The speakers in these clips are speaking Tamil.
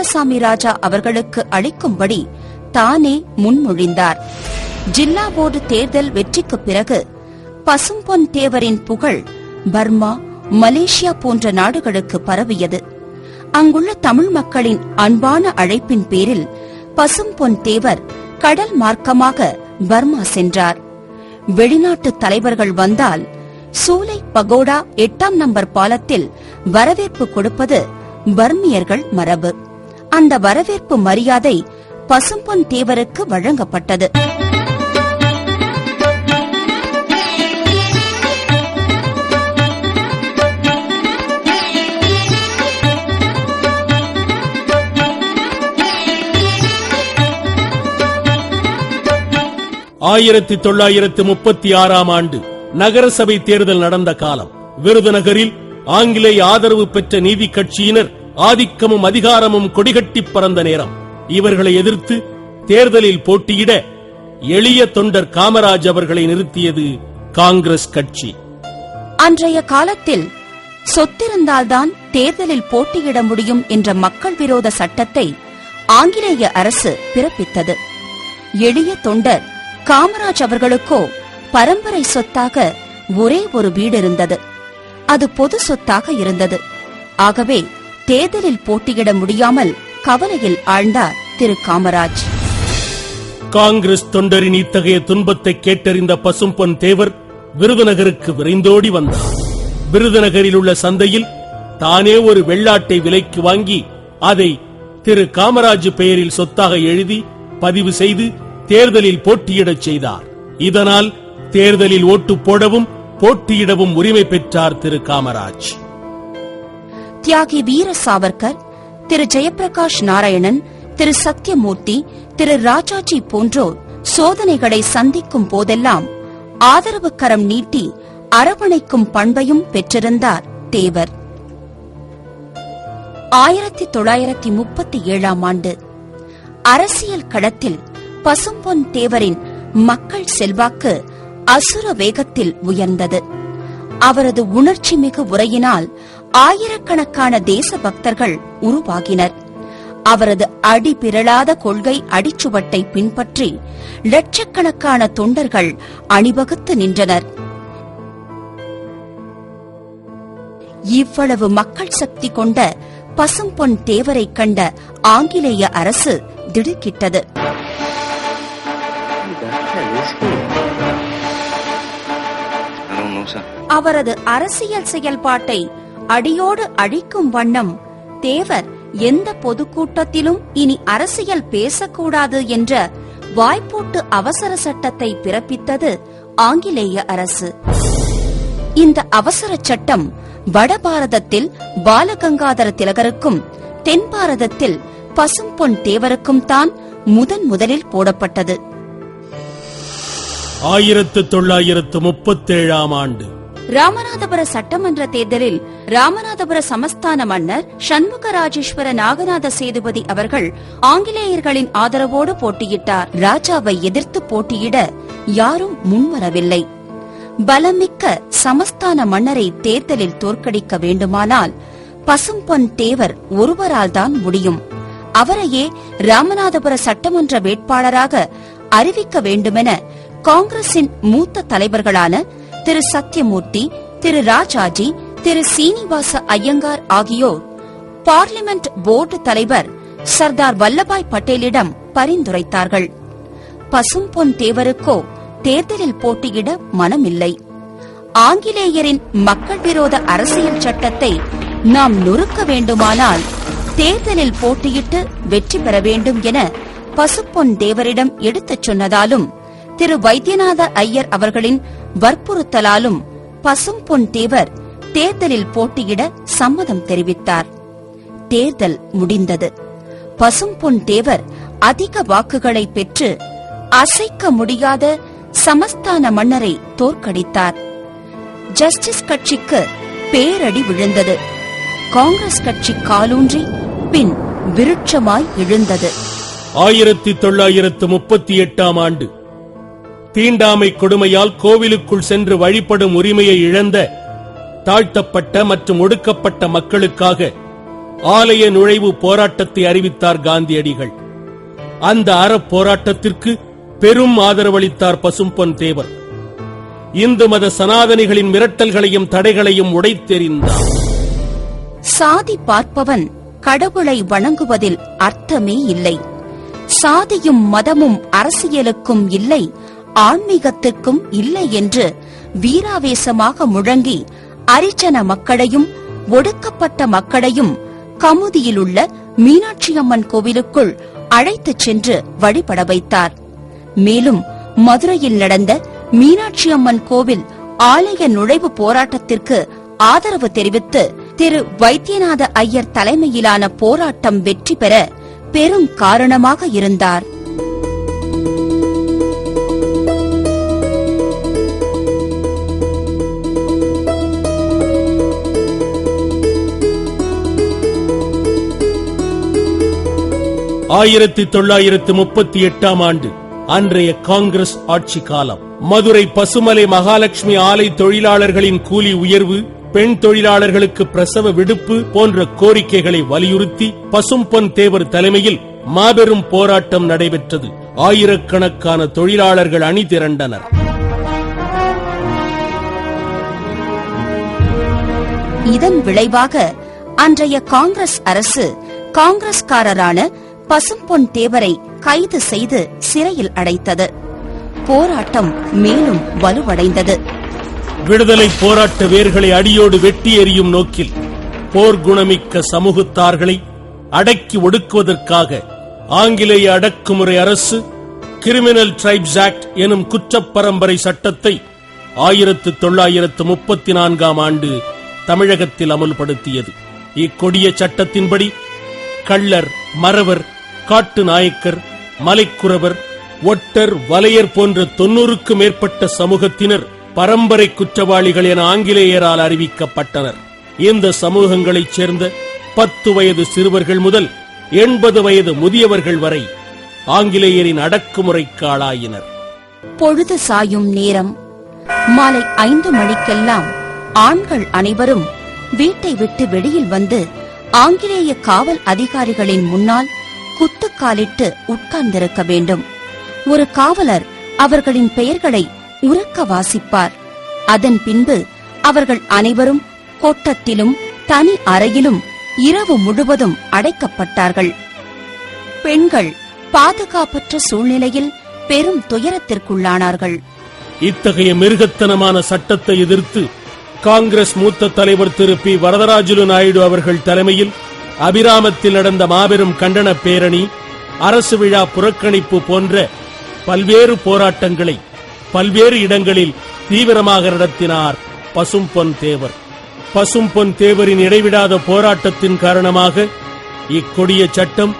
குமாரசாமி ராஜா அவர்களுக்கு அளிக்கும்படி தானே முன்மொழிந்தார். ஜில்லா போர்டு தேர்தல் வெற்றிக்கு பிறகு பசும்பொன் தேவரின் புகழ் பர்மா மலேசியா போன்ற நாடுகளுக்கு பரவியது. அங்குள்ள தமிழ் மக்களின் அன்பான அழைப்பின் பேரில் பசும்பொன் தேவர் கடல் மார்க்கமாக பர்மா சென்றார். வெளிநாட்டு தலைவர்கள் வந்தால் சூலை பகோடா எட்டாம் நம்பர் பாலத்தில் வரவேற்பு கொடுப்பது பர்மியர்கள் மரபு. அந்த வரவேற்பு மரியாதை பசும்பொன் தேவருக்கு வழங்கப்பட்டது. ஆயிரத்தி தொள்ளாயிரத்து முப்பத்தி ஆறாம் ஆண்டு நகரசபை தேர்தல் நடந்த காலம். விருதுநகரில் ஆங்கிலேய ஆதரவு பெற்ற நீதி கட்சியினர் ஆதிக்கமும் அதிகாரமும் கொடிகட்டி பறந்த நேரம். இவர்களை எதிர்த்து தேர்தலில் போட்டியிட எளிய தொண்டர் காமராஜ் அவர்களை நிறுத்தியது காங்கிரஸ் கட்சி. அன்றைய காலத்தில் சொத்திருந்தால்தான் தேர்தலில் போட்டியிட முடியும் என்ற மக்கள் விரோத சட்டத்தை ஆங்கிலேய அரசு பிறப்பித்தது. எளிய தொண்டர் காமராஜ் அவர்களுக்கோ பரம்பரை சொத்தாக ஒரே ஒரு வீடு இருந்தது. அது பொது சொத்தாக இருந்தது. ஆகவே தேர்தலில் போட்டியிட முடியாமல் கவலையில் ஆழ்ந்தார் திரு காமராஜ். காங்கிரஸ் தொண்டரின் இத்தகைய துன்பத்தை கேட்டறிந்த பசும்பொன் தேவர் விருதுநகருக்கு விரைந்தோடி வந்தார். விருதுநகரில் உள்ள சந்தையில் தானே ஒரு வெள்ளாட்டை விலைக்கு வாங்கி அதை திரு காமராஜ் பெயரில் சொத்தாக எழுதி பதிவு செய்து தேர்தலில் போட்டியிடச் செய்தார். இதனால் தேர்தலில் ஓட்டு போடவும் போட்டியிடவும் உரிமை பெற்றார் திரு காமராஜ். தியாகி வீர சாவர்கர் திரு ஜெயபிரகாஷ் நாராயணன் திரு சத்யமூர்த்தி திரு ராஜாஜி போன்றோர் சோதனைகளை சந்திக்கும் போதெல்லாம் ஆதரவு கரம் நீட்டி அரவணைக்கும் பண்பையும் பெற்றிருந்தார் தேவர். ஆயிரத்தி தொள்ளாயிரத்தி முப்பத்தி ஏழாம் ஆண்டு அரசியல் களத்தில் பசும்பொன் தேவரின் மக்கள் செல்வாக்கு அசுர வேகத்தில் உயர்ந்தது. அவரது உணர்ச்சி மிகு உரையினால் ஆயிரக்கணக்கான தேச பக்தர்கள் உருவாகினர். அவரது அடி பிறளாத கொள்கை அடிச்சுவட்டை பின்பற்றி லட்சக்கணக்கான தொண்டர்கள் அணிவகுத்து நின்றனர். இவ்வளவு மக்கள் சக்தி கொண்ட பசும்பொன் தேவரை கண்ட ஆங்கிலேய அரசு திடுக்கிட்டது. அவரது அரசியல் செயல்பாட்டை அடியோடு அழிக்கும் வண்ணம். தேவர் எந்த பொதுக்கூட்டத்திலும் இனி அரசியல் பேசக்கூடாது என்ற வாய்ப்பூட்டு அவசர சட்டத்தை பிறப்பித்தது ஆங்கிலேய அரசு. இந்த அவசர சட்டம் வட பாரதத்தில் பாலகங்காதர திலகருக்கும் தென் பாரதத்தில் பசும்பொன் தேவருக்கும் தான் முதன் முதலில் போடப்பட்டது. ஆயிரத்து தொள்ளாயிரத்து முப்பத்தேழாம் ஆண்டு ராமநாதபுர சட்டமன்ற தேர்தலில் ராமநாதபுர சமஸ்தான மன்னர் சண்முகராஜேஸ்வர நாகநாத சேதுபதி அவர்கள் ஆங்கிலேயர்களின் ஆதரவோடு போட்டியிட்டார். ராஜாவை எதிர்த்து போட்டியிட யாரும் முன்வரவில்லை. பலமிக்க சமஸ்தான மன்னரை தேர்தலில் தோற்கடிக்க வேண்டுமானால் பசும்பொன் தேவர் ஒருவரால் தான் முடியும். அவரையே ராமநாதபுர சட்டமன்ற வேட்பாளராக அறிவிக்க வேண்டுமென காங்கிரசின் மூத்த தலைவர்களான திரு சத்யமூர்த்தி திரு ராஜாஜி திரு சீனிவாச ஐயங்கார் ஆகியோர் பார்லிமெண்ட் போர்டு தலைவர் சர்தார் வல்லபாய் பட்டேலிடம் பரிந்துரைத்தார்கள். பசும்பொன் தேவருக்கோ தேர்தலில் போட்டியிட மனமில்லை. ஆங்கிலேயரின் மக்கள் விரோத அரசியல் சட்டத்தை நாம் நொறுக்க வேண்டுமானால் தேர்தலில் போட்டியிட்டு வெற்றி பெற வேண்டும் என பசுப்பொன் தேவரிடம் எடுத்துச் சொன்னதாலும் திரு வைத்தியநாத ஐயர் அவர்களின் வற்புறுத்தலாலும் பசும் பொன் தேவர் தேர்தலில் போட்டியிட சம்மதம் தெரிவித்தார். தேர்தல் முடிந்தது. பசும் பொன் தேவர் அதிக வாக்குகளை பெற்று அசைக்க முடியாத சமஸ்தான மன்னரை தோற்கடித்தார். ஜஸ்டிஸ் கட்சிக்கு பேரடி விழுந்தது. காங்கிரஸ் கட்சி காலூன்றி பின் விருட்சமாய் எழுந்தது. ஆயிரத்தி தொள்ளாயிரத்து முப்பத்தி எட்டாம் ஆண்டு தீண்டாமை கொடுமையால் கோவிலுக்குள் சென்று வழிபடும் உரிமையை இழந்த தாழ்த்தப்பட்ட மற்றும் ஒடுக்கப்பட்ட மக்களுக்காக ஆலய நுழைவு போராட்டத்தை அறிவித்தார் காந்தியடிகள். அந்த அறப்போராட்டத்திற்கு பெரும் ஆதரவளித்தார் பசும்பொன் தேவர். இந்து மத சனாதனிகளின் மிரட்டல்களையும் தடைகளையும் உடைத்தெறிந்தார். சாதி பார்ப்பவன் கடவுளை வணங்குவதில் அர்த்தமே இல்லை. சாதியும் மதமும் அரசியலுக்கும் இல்லை. ஆன்மீகத்திற்கும் இல்லை என்று வீராவேசமாக முழங்கி அரிச்சன மக்களையும் ஒடுக்கப்பட்ட மக்களையும் கமுதியிலுள்ள மீனாட்சியம்மன் கோவிலுக்குள் அழைத்துச் சென்று வழிபட வைத்தார். மேலும் மதுரையில் நடந்த மீனாட்சியம்மன் கோவில் ஆலய நுழைவு போராட்டத்திற்கு ஆதரவு தெரிவித்து திரு வைத்தியநாத ஐயர் தலைமையிலான போராட்டம் வெற்றி பெற பெரும் காரணமாக இருந்தார். ஆயிரத்தி தொள்ளாயிரத்து முப்பத்தி எட்டாம் ஆண்டு அன்றைய காங்கிரஸ் ஆட்சி காலம். மதுரை பசுமலை மகாலட்சுமி ஆலை தொழிலாளர்களின் கூலி உயர்வு பெண் தொழிலாளர்களுக்கு பிரசவ விடுப்பு போன்ற கோரிக்கைகளை வலியுறுத்தி பசும்பொன் தேவர் தலைமையில் மாபெரும் போராட்டம் நடைபெற்றது. ஆயிரக்கணக்கான தொழிலாளர்கள் அணி திரண்டனர் இதன் விளைவாக அன்றைய காங்கிரஸ் அரசு காங்கிரஸ்காரரான பசும்பொன் தேவரை கைது செய்து சிறையில் அடைத்தது. போராட்டம் மேலும் வலுவடைந்தது. விடுதலை போராட்ட வேர்களை அடியோடு வெட்டி எறியும் நோக்கில் போர்க்குணமிக்க சமூகத்தார்களை அடக்கி ஒடுக்குவதற்காக ஆங்கிலேய அடக்குமுறை அரசு கிரிமினல் டிரைப்ஸ் ஆக்ட் எனும் குற்றப்பரம்பரை சட்டத்தை ஆயிரத்து தொள்ளாயிரத்து முப்பத்தி நான்காம் ஆண்டு தமிழகத்தில் அமல்படுத்தியது. இக்கொடிய சட்டத்தின்படி கள்ளர் மறவர் காட்டு நாயக்கர் மலைக்குறவர் ஒட்டர் வலையர் போன்ற தொன்னூறுக்கும் மேற்பட்ட சமூகத்தினர் பரம்பரை குற்றவாளிகள் என ஆங்கிலேயரால் அறிவிக்கப்பட்டனர். இந்த சமூகங்களைச் சேர்ந்த பத்து வயது சிறுவர்கள் முதல் எண்பது வயது முதியவர்கள் வரை ஆங்கிலேயரின் அடக்குமுறைக்கு ஆளாயினர் பொழுது சாயும் நேரம். மாலை ஐந்து மணிக்கெல்லாம் ஆண்கள் அனைவரும் வீட்டை விட்டு வெளியில் வந்து ஆங்கிலேய காவல் அதிகாரிகளின் முன்னால் குத்துக்காலிட்டு உட்கார்ந்திருக்க வேண்டும். ஒரு காவலர் அவர்களின் பெயர்களை உறக்க வாசிப்பார். அதன் பின்பு அவர்கள் அனைவரும் கோட்டத்திலும் தனி அறையிலும் இரவு முழுவதும் அடைக்கப்பட்டார்கள். பெண்கள் பாதுகாப்பற்ற சூழ்நிலையில் பெரும் துயரத்திற்குள்ளானார்கள். இத்தகைய மிருகத்தனமான சட்டத்தை எதிர்த்து காங்கிரஸ் மூத்த தலைவர் திரு பி. வரதராஜுலு நாயுடு அவர்கள் தலைமையில் அபிராமத்தில் நடந்த மாபெரும் கண்டன பேரணி அரசு விழா புறக்கணிப்பு போன்ற பல்வேறு போராட்டங்களை பல்வேறு இடங்களில் தீவிரமாக நடத்தினார் பசும்பொன் தேவர். பசும்பொன் தேவரின் இடைவிடாத போராட்டத்தின் காரணமாக இக்கொடிய சட்டம்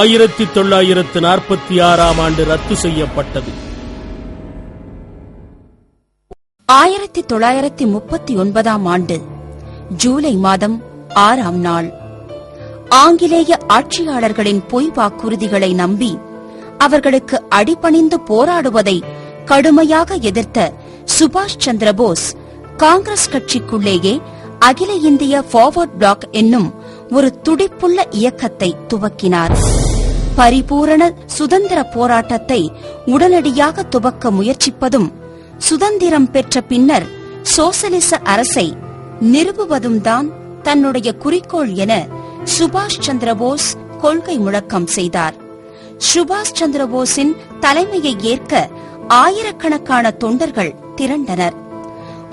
ஆயிரத்தி தொள்ளாயிரத்து நாற்பத்தி ஆறாம் ஆண்டு ரத்து செய்யப்பட்டது. ஆயிரத்தி தொள்ளாயிரத்தி முப்பத்தி ஒன்பதாம் ஆண்டு ஜூலை மாதம் ஆறாம் நாள் ஆங்கிலேய ஆட்சியாளர்களின் பொய் வாக்குறுதிகளை நம்பி அவர்களுக்கு அடிபணிந்து போராடுவதை கடுமையாக எதிர்த்த சுபாஷ் சந்திரபோஸ் காங்கிரஸ் கட்சிக்குள்ளேயே அகில இந்திய ஃபார்வர்ட் பிளாக் என்னும் ஒரு துடிப்புள்ள இயக்கத்தை துவக்கினார். பரிபூரண சுதந்திர போராட்டத்தை உடனடியாக துவக்க முயற்சிப்பதும் சுதந்திரம் பெற்ற பின்னர் சோசலிச அரசை நிறுவுவதும் தான் தன்னுடைய குறிக்கோள் என சுபாஷ் சந்திர போஸ் கொள்கை முழக்கம் செய்தார். சுபாஷ் சந்திர போஸின் தலைமையை ஏற்க ஆயிரக்கணக்கான தொண்டர்கள் திரண்டனர்.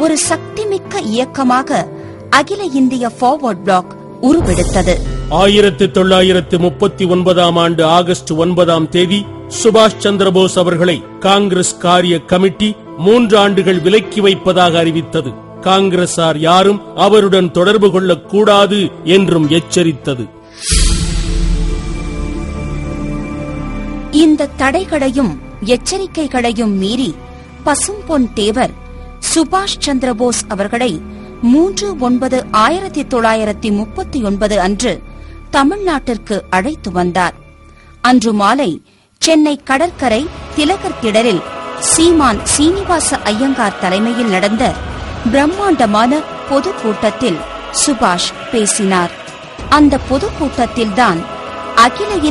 ஒரு சக்திமிக்க இயக்கமாக அகில இந்திய ஃபார்வர்ட் பிளாக் உருவெடுத்தது. ஆயிரத்தி தொள்ளாயிரத்து முப்பத்தி ஒன்பதாம் ஆண்டு ஆகஸ்ட் ஒன்பதாம் தேதி சுபாஷ் சந்திரபோஸ் அவர்களை காங்கிரஸ் காரிய கமிட்டி மூன்று ஆண்டுகள் விலக்கி வைப்பதாக அறிவித்தது. காங்கிரசார் யாரும் அவருடன் தொடர்பு கொள்ளக் கூடாது என்றும் எச்சரித்தது. இந்த தடைகளையும் எச்சரிக்கைகளையும் மீறி பசும்பொன் தேவர் சுபாஷ் சந்திரபோஸ் அவர்களை மூன்று ஒன்பது ஆயிரத்தி தொள்ளாயிரத்தி முப்பத்தி ஒன்பது அன்று தமிழ்நாட்டிற்கு அழைத்து வந்தார். அன்று மாலை சென்னை கடற்கரை திலகர் திடலில் சீமான் சீனிவாச ஐயங்கார் தலைமையில் நடந்த பிரம்மாண்டமான பொதுக்கூட்டத்தில் சுபாஷ் பேசினார். அந்த பொதுக்கூட்டத்தில்தான் அகிலையின்